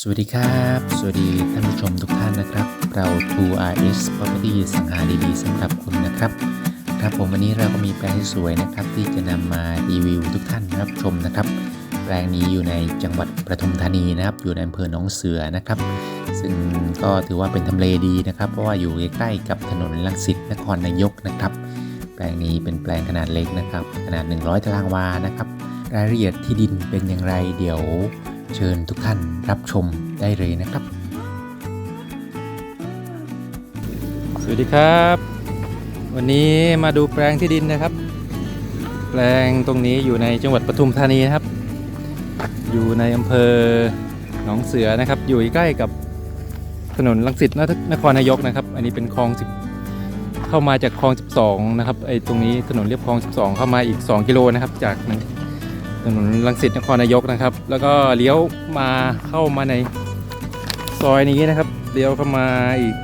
สวัสดีครับ สวัสดีท่านผู้ชมทุกท่านนะครับ เรา 2RS Property สังหาดีๆสำหรับคุณนะครับ ครับผมวันนี้เราก็มีแปลงที่สวยนะครับ ที่จะนำมารีวิวทุกท่านรับชมนะครับ แปลงนี้อยู่ในจังหวัดประทุมธานีนะครับ อยู่ในอำเภอหนองเสือนะครับ ซึ่งก็ถือว่าเป็นทำเลดีนะครับ เพราะว่าอยู่ใกล้ๆกับถนนลังสิตนครนายกนะครับ แปลงนี้เป็นแปลงขนาดเล็กนะครับ ขนาด 100 ตารางวานะครับ รายละเอียดที่ดินเป็นอย่างไรเดี๋ยว เชิญทุกท่านรับชมได้เลยนะครับ สวัสดีครับ วันนี้มาดูแปลงที่ดินนะครับ แปลงตรงนี้อยู่ในจังหวัดปทุมธานีนะครับ อยู่ในอำเภอหนองเสือนะครับ อยู่ใกล้กับถนนลังสิตนครนายกนะครับ อันนี้เป็นคลอง10เข้ามาจากคลอง 12 นะครับไอ้ตรงนี้ถนนเรียบคลอง 12 เข้ามาอีก 2 กิโลนะครับ จาก ถนนลังสิตนครนายกนะครับ แล้วก็เลี้ยวมาเข้ามาในซอยนี้นะครับเลี้ยวเข้ามาอีก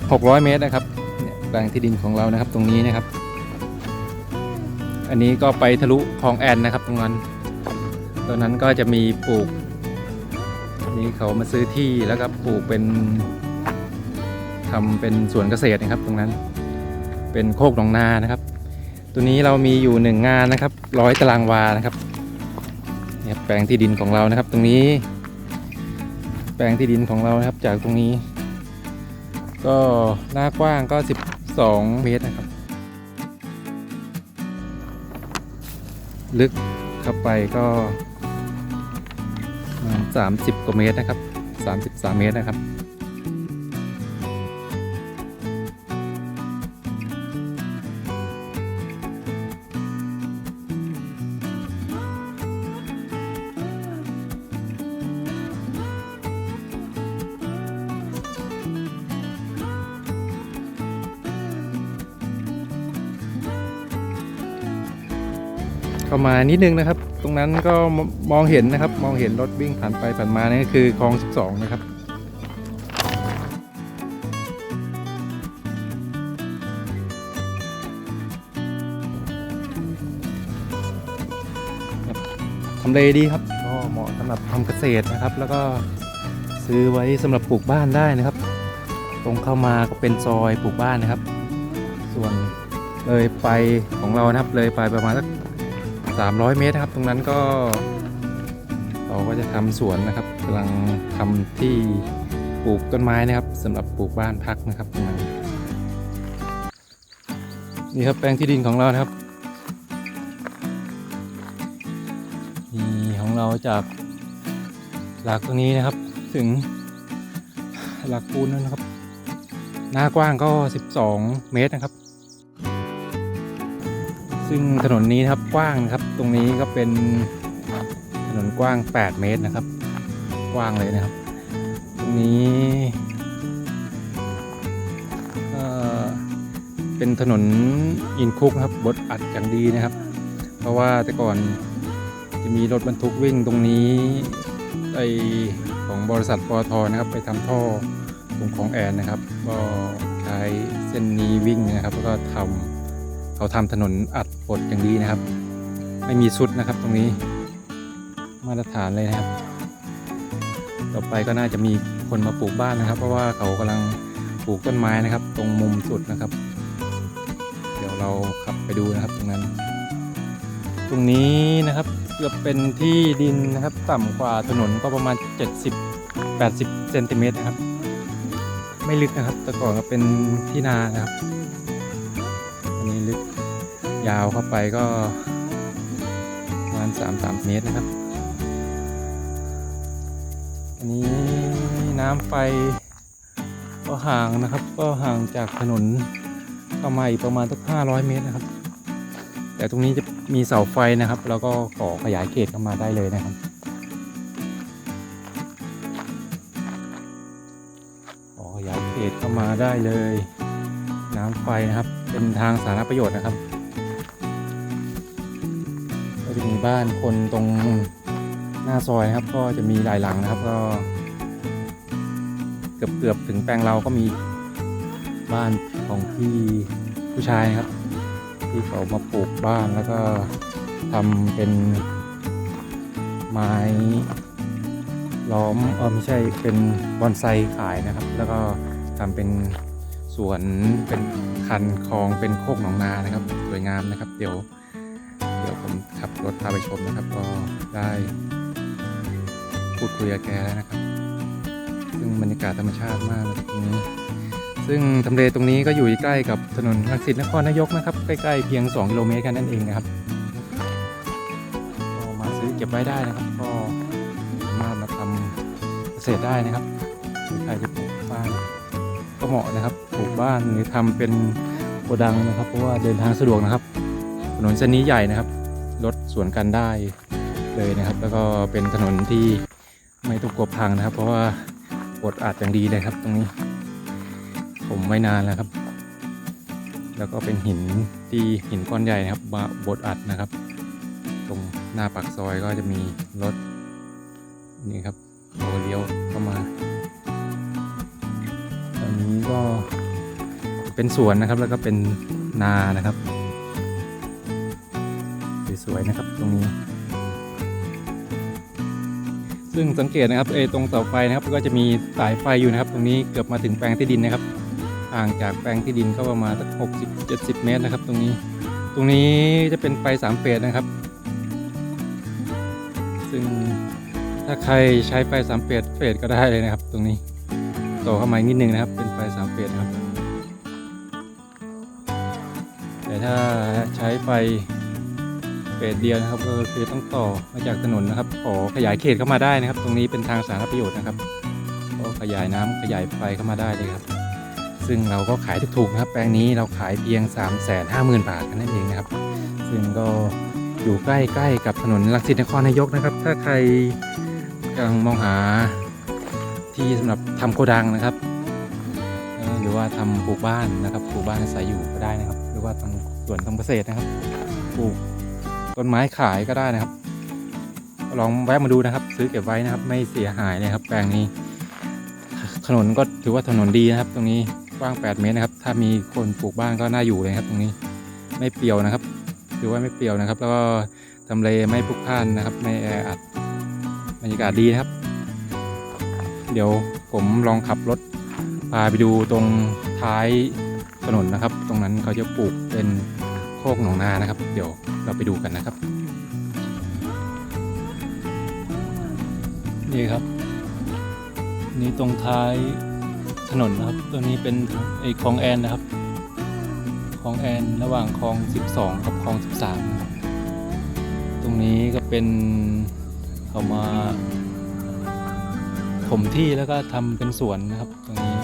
600 เมตรนะครับเนี่ยแปลงที่ดินของเรานะครับตรงนี้นะครับ อันนี้ก็ไปทะลุคลองแอนนะครับตรงนั้นตรงนั้นก็จะมีปลูก นี่เขามาซื้อที่แล้วก็ปลูกเป็นทำเป็นสวนเกษตรนะครับ ตรงนั้น เป็นโคกหนองนานะครับ ตัวนี้เรามีอยู่หนึ่งงานนะครับร้อยตารางวานะครับเนี่ยแปลงที่ดินของเรานะครับ ตรงนี้ แปลงที่ดินของเรานะครับจากตรงนี้ ก็หน้ากว้างก็ 12 เมตรนะครับ ลึกเข้าไปก็ประมาณ30กว่าเมตรนะครับ 33 เมตรนะครับามานิดนึงนะครับ ตรงนั้นก็มองเห็นนะครับ มองเห็นรถวิ่งผ่านไปผ่านมานี่นก็คือคลอง 12 นะครับทำเลดีครับก็เหมาะสำหรับทำเกษตรนะครับ แล้วก็ซื้อไว้สำหรับปลูกบ้านได้นะครับ ตรงเข้ามาก็เป็นซอยปลูกบ้านนะครับ ส่วนเลยไปของเรานะครับเลยไปประมาณสัก 300 เมตรนะครับ ตรงนั้นก็ เราก็จะทำสวนนะครับกำลังทำที่ปลูกต้นไม้นะครับสำหรับปลูกบ้านพักนะครับตรงนั้นนี่ครับแปลงที่ดินของเรานะครับนี่ของเราจากหลักตรงนี้นะครับ ถึงหลักปูนนั่นนะครับ หน้ากว้างก็ 12 เมตรนะครับ ซึ่งถนนนี้นะครับกว้างนะครับ ตรงนี้ก็เป็นถนนกว้าง 8 เมตรนะครับ กว้างเลยนะครับ ตรงนี้เอ่อเป็นถนนอินคุกนะครับบดอัดอย่างดีนะครับ เพราะว่าแต่ก่อนจะมีรถบรรทุกวิ่งตรงนี้ไอของบริษัทปอทนะครับ ไปทำท่อตรงของแอนนะครับ ก็ใช้เส้นนี้วิ่งนะครับแล้วก็ทำ เขาทำถนนอัดบดอย่างดีนะครับ ไม่มีสุดนะครับตรงนี้มาตรฐานเลยนะครับ ต่อไปก็น่าจะมีคนมาปลูกบ้านนะครับ เพราะว่าเขากำลังปลูกต้นไม้นะครับ ตรงมุมสุดนะครับ เดี๋ยวเราขับไปดูนะครับตรงนั้น ตรงนี้นะครับเกือบเป็นที่ดินนะครับ ต่ำกว่าถนนก็ประมาณ 70 80เซนติเมตรนะครับ ไม่ลึกนะครับ แต่ก่อนก็เป็นที่นานะครับ ยาวเข้าไปก็ประมาณสามสามเมตรนะครับ อันนี้น้ำไฟก็ห่างนะครับ ก็ห่างจากถนนเข้ามาอีกประมาณสักห้าร้อยเมตรนะครับ แต่ตรงนี้จะมีเสาไฟนะครับ แล้วก็ก่อขยายเขตเข้ามาได้เลยนะครับขอขยายเขตเข้ามาได้เลย น้ำไฟนะครับ เป็นทางสาธารณประโยชน์นะครับ บ้านคนตรงหน้าซอยครับ ก็จะมีหลายหลังนะครับ ก็ เกือบเกือบถึงแปลงเราก็มีบ้านของพี่ผู้ชายครับ ที่เขามาปลูกบ้านแล้วก็ทำเป็นไม้ล้อมเออไม่ใช่เป็นบอนไซขายนะครับ แล้วก็ทำเป็นสวนเป็นคันคลองเป็นโคกหนองนานะครับ สวยงามนะครับ เดี๋ยว ดี๋ยวผมขับรถพาไปชมนะครับ ก็ได้พูดคุยกับแกแล้วนะครับ ซึ่งบรรยากาศธรรมชาติมากนะครับตรงนี้ ซึ่งทำเลตรงนี้ก็อยู่ใกล้กับถนนรังสิตนครนายกนะครับ ใกล้ๆเพียง 2 กิโลเมตรแค่นั้นเองนะครับก็มาซื้อเก็บไว้ได้นะครับ ก็สามารถมาทำเกษตรได้นะครับหรือใครจะปลูกบ้านก็เหมาะนะครับปลูกบ้านหรือทำเป็นโกดังนะครับ เพราะว่าเดินทางสะดวกนะครับถนนเส้นนี้ใหญ่นะครับ รถสวนกันได้เลยนะครับ แล้วก็เป็นถนนที่ไม่ต้องกลัวพังนะครับ เพราะว่าบดอัดอย่างดีเลยครับ ตรงนี้ ผมไว้นานแล้วครับ แล้วก็เป็นหินที่หินก้อนใหญ่นะครับมาบดอัดนะครับ ตรงหน้าปากซอยก็จะมีรถนี่ครับโอเลี้ยวเข้ามา ตอนนี้ก็เป็นสวนนะครับแล้วก็เป็นนานะครับ สวยๆนะครับตรงนี้ ซึ่งสังเกตนะครับเออตรงเสาไฟนะครับก็จะมีสายไฟอยู่นะครับ ตรงนี้เกือบมาถึงแปลงที่ดินนะครับห่างจากแปลงที่ดินก็ประมาณสักหกสิบเจ็ดสิบเมตรนะครับ ตรงนี้ ตรงนี้จะเป็นไฟสามเฟสนะครับ ซึ่งถ้าใครใช้ไฟสามเฟสเฟสก็ได้เลยนะครับ ตรงนี้ต่อเข้ามานิดนึงนะครับ เป็นไฟสามเฟสครับ แต่ถ้าใช้ไฟ เฟสเดียวนะครับก็คือต้องต่อมาจากถนนนะครับ ขอขยายเขตเข้ามาได้นะครับ ตรงนี้เป็นทางสาธารณประโยชน์นะครับก็ขยายน้ำขยายไฟเข้ามาได้เลยครับ ซึ่งเราก็ขายถูกๆนะครับ แปลงนี้เราขายเพียง 3 5 0 0 0 0 บาทกันนั่นเองนะครับ ซึ่งก็อยู่ใกล้ๆกับถนนลังสิตนครนายกนะครับ ถ้าใครกำลังมองหาที่สำหรับทำโกดังนะครับ หรือว่าทำปลูกบ้านนะครับปลูกบ้านอาศัยอยู่ก็ได้นะครับ หรือว่าทำสวนทำเกษตรนะครับปลูก ต้นไม้ขายก็ได้นะครับ ลองแวะมาดูนะครับ ซื้อเก็บไว้นะครับ ไม่เสียหายนะครับ แปลงนี้ ถนนก็ถือว่าถนนดีนะครับ ตรงนี้กว้าง 8 เมตรนะครับ ถ้ามีคนปลูกบ้านก็น่าอยู่เลยครับ ตรงนี้ไม่เปรียวนะครับ ถือว่าไม่เปรียวนะครับ แล้วก็ทำเลไม่พลุกพล่านนะครับ ไม่แออัดบรรยากาศดีนะครับ เดี๋ยวผมลองขับรถพาไปดูตรงท้ายถนนนะครับ ตรงนั้นเขาจะปลูกเป็น กหนองนานะครับ เดี๋ยวเราไปดูกันนะครับ นี่ครับ นี่ตรงท้ายถนนนะครับ ตัวนี้เป็นไอ้คลองแอนนะครับคลองแอนระหว่างคลอง 12 กับคลอง 13 ตรงนี้ก็เป็นเขามาถมที่แล้วก็ทำเป็นสวนนะครับ ตรงนี้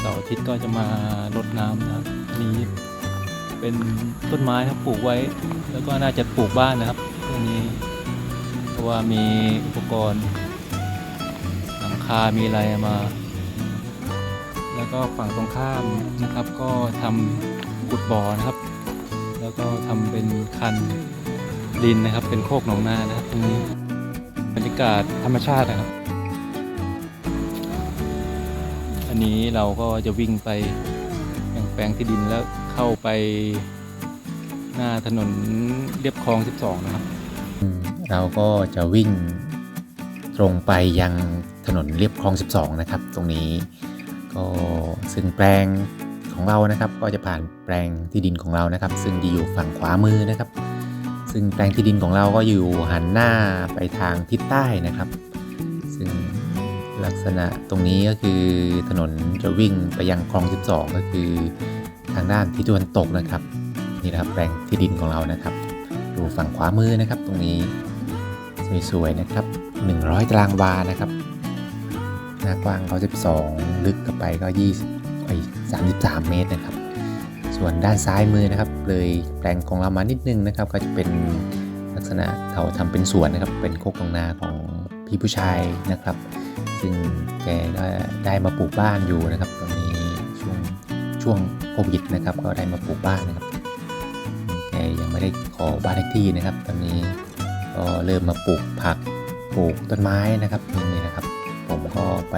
เสาร์อาทิตย์ก็จะมารดน้ำนะครับนนี้ เป็นต้นไม้ครับปลูกไว้ แล้วก็น่าจะปลูกบ้านนะครับตรงนี้เพราะว่ามีอุปกรณ์หลังคา มีอะไรมา แล้วก็ฝั่งตรงข้ามนะครับ ก็ทำกุดบ่อนะครับ แล้วก็ทำเป็นคันดินนะครับ เป็นโคกหนองนานะครับตรงนี้บรรยากาศธรรมชาตินะครับ อันนี้เราก็จะวิ่งไปยังแปลงที่ดินแล้ว เข้าไปหน้าถนนเรียบคลอง 12 นะครับ เราก็จะวิ่งตรงไปยังถนนเรียบคลอง 12 นะครับ ตรงนี้ก็ซึ่งแปลงของเรานะครับก็จะผ่านแปลงที่ดินของเรานะครับ ซึ่งจะอยู่ฝั่งขวามือนะครับ ซึ่งแปลงที่ดินของเราก็อยู่หันหน้าไปทางทิศใต้นะครับ ซึ่งลักษณะตรงนี้ก็คือถนนจะวิ่งไปยังคลอง 12 ก็คือ ทางด้านทิศตะวันตกนะครับนี่นะครับแปลงที่ดินของเรานะครับอยู่ฝั่งขวามือนะครับ ตรงนี้สวยๆนะครับ 100 ตารางวานะครับหน้ากว้างเขา12 ลึกเข้าไปก็ 20ไอ้33 เมตรนะครับ ส่วนด้านซ้ายมือนะครับ เลยแปลงของเรามานิดนึงนะครับ ก็จะเป็นลักษณะเขาทำเป็นสวนนะครับ เป็นโคกของนาของพี่ผู้ชายนะครับ ซึ่งแกก็ได้มาปลูกบ้านอยู่นะครับตรงนี้ช่วง ช่วงโควิดนะครับ ก็ได้มาปลูกบ้านนะครับแกยังไม่ได้ขอบ้านเลขที่นะครับ ตอนนี้ก็เริ่มมาปลูกผักปลูกต้นไม้นะครับนี่นะครับ ผมก็ไป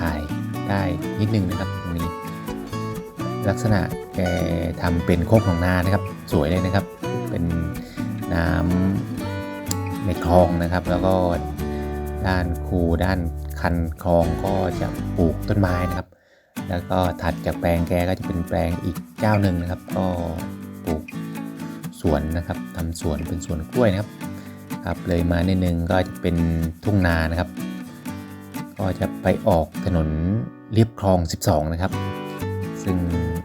ถ่ายได้นิดนึงนะครับตรงนี้ ลักษณะแกทำเป็นโคกของนานะครับ สวยเลยนะครับ เป็นน้ำในคลองนะครับ แล้วก็ด้านคูด้านคันคลองก็จะปลูกต้นไม้นะครับ แล้วก็ถัดจากแปลงแกก็จะเป็นแปลงอีกเจ้าหนึ่งนะครับ ก็ปลูกสวนนะครับทำสวนเป็นสวนกล้วยนะครับครับเลยมานิดนึงก็จะเป็นทุ่งนานะครับ ก็จะไปออกถนนเรียบคลอง 12 นะครับ ซึ่ง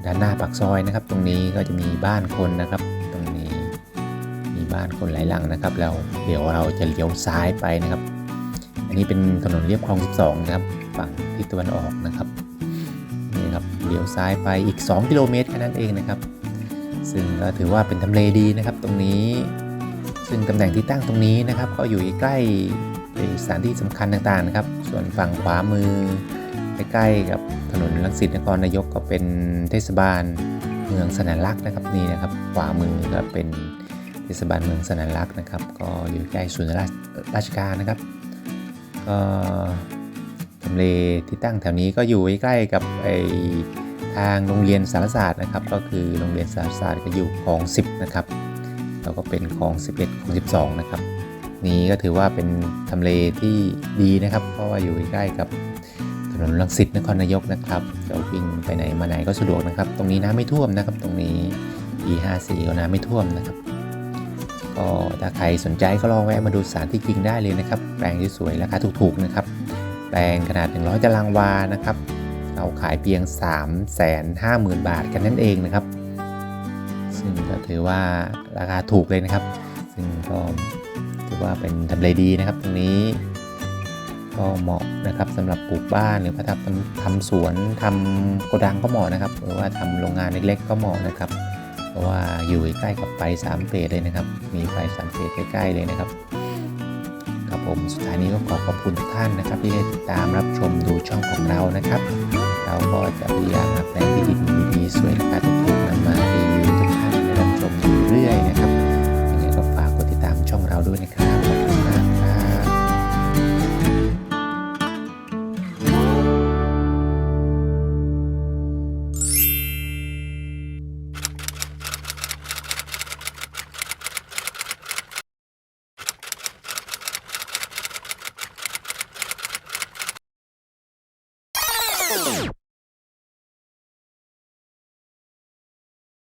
ด้านหน้าปากซอยนะครับ ตรงนี้ก็จะมีบ้านคนนะครับ ตรงนี้มีบ้านคนหลายหลังนะครับ แล้วเดี๋ยวเราจะเลี้ยวซ้ายไปนะครับ อันนี้เป็นถนนเรียบคลอง 12 นะครับ ฝั่งทิศตะวันออกนะครับ เลี้ยวซ้ายไปอีก 2 กิโลเมตรแค่นั้นเองนะครับ ซึ่งก็ถือว่าเป็นทำเลดีนะครับตรงนี้ ซึ่งตำแหน่งที่ตั้งตรงนี้นะครับ ก็อยู่ใกล้สถานที่สำคัญต่างๆนะครับ ส่วนฝั่งขวามือใกล้ๆกับถนนลังสิตนครนายกก็เป็นเทศบาลเมืองสนานลักษ์นะครับนี่นะครับ ขวามือก็เป็นเทศบาลเมืองสนานลักษ์นะครับ ก็อยู่ใกล้ศูนย์ราชการนะครับ ก็ำเลที่ตั้งแถวนี้ก็อยู่ใกล้ๆกับไอทางโรงเรียนสารศาสตร์นะครับ ก็คือโรงเรียนสารศาสตร์ก็อยู่คลอง 10 นะครับแล้วก็เป็นคลอง 11คลอง 12 นะครับ นี้ก็ถือว่าเป็นทำเลที่ดีนะครับ เพราะว่าอยู่ใกล้กับถนนลังสิตนครนายกนะครับจะวิ่งไปไหนมาไหนก็สะดวกนะครับ ตรงนี้น้ำไม่ท่วมนะครับ ตรงนี้ E54 ก็น้ำไม่ท่วมนะครับ ก็ถ้าใครสนใจก็ลองแวะมาดูสถานที่จริงได้เลยนะครับ แปลงที่สวยราคาถูกๆนะครับ แปลงขนาด 100 ตารางวานะครับ เราขายเพียง 3 5 0 0 0 0 บาทกันนั่นเองนะครับ ซึ่งก็ถือว่าราคาถูกเลยนะครับ ซึ่งก็ถือว่าเป็นทำเลดีนะครับ ตรงนี้ก็เหมาะนะครับสำหรับปลูกบ้านหรือว่าทำทำสวนทำโกดังก็เหมาะนะครับ หรือว่าทำโรงงานเล็กๆ ก็เหมาะนะครับ เพราะว่าอยู่ใกล้กับไฟสามเฟสเลยนะครับ มีไฟสามเฟสใกล้ๆเลยนะครับ ผมสุดท้ายนี้ก็ขอขอบคุณทุกท่านนะครับ ที่ได้ติดตามรับชมดูช่องของเรานะครับ เราก็จะพยายามหาแปลงที่ดินดีๆสวยราคาถูกๆนำมารีวิวทุกท่านได้รับชมอยู่เรื่อยนะครับยังไงก็ฝากกดติดตามช่องเราด้วยนะครับ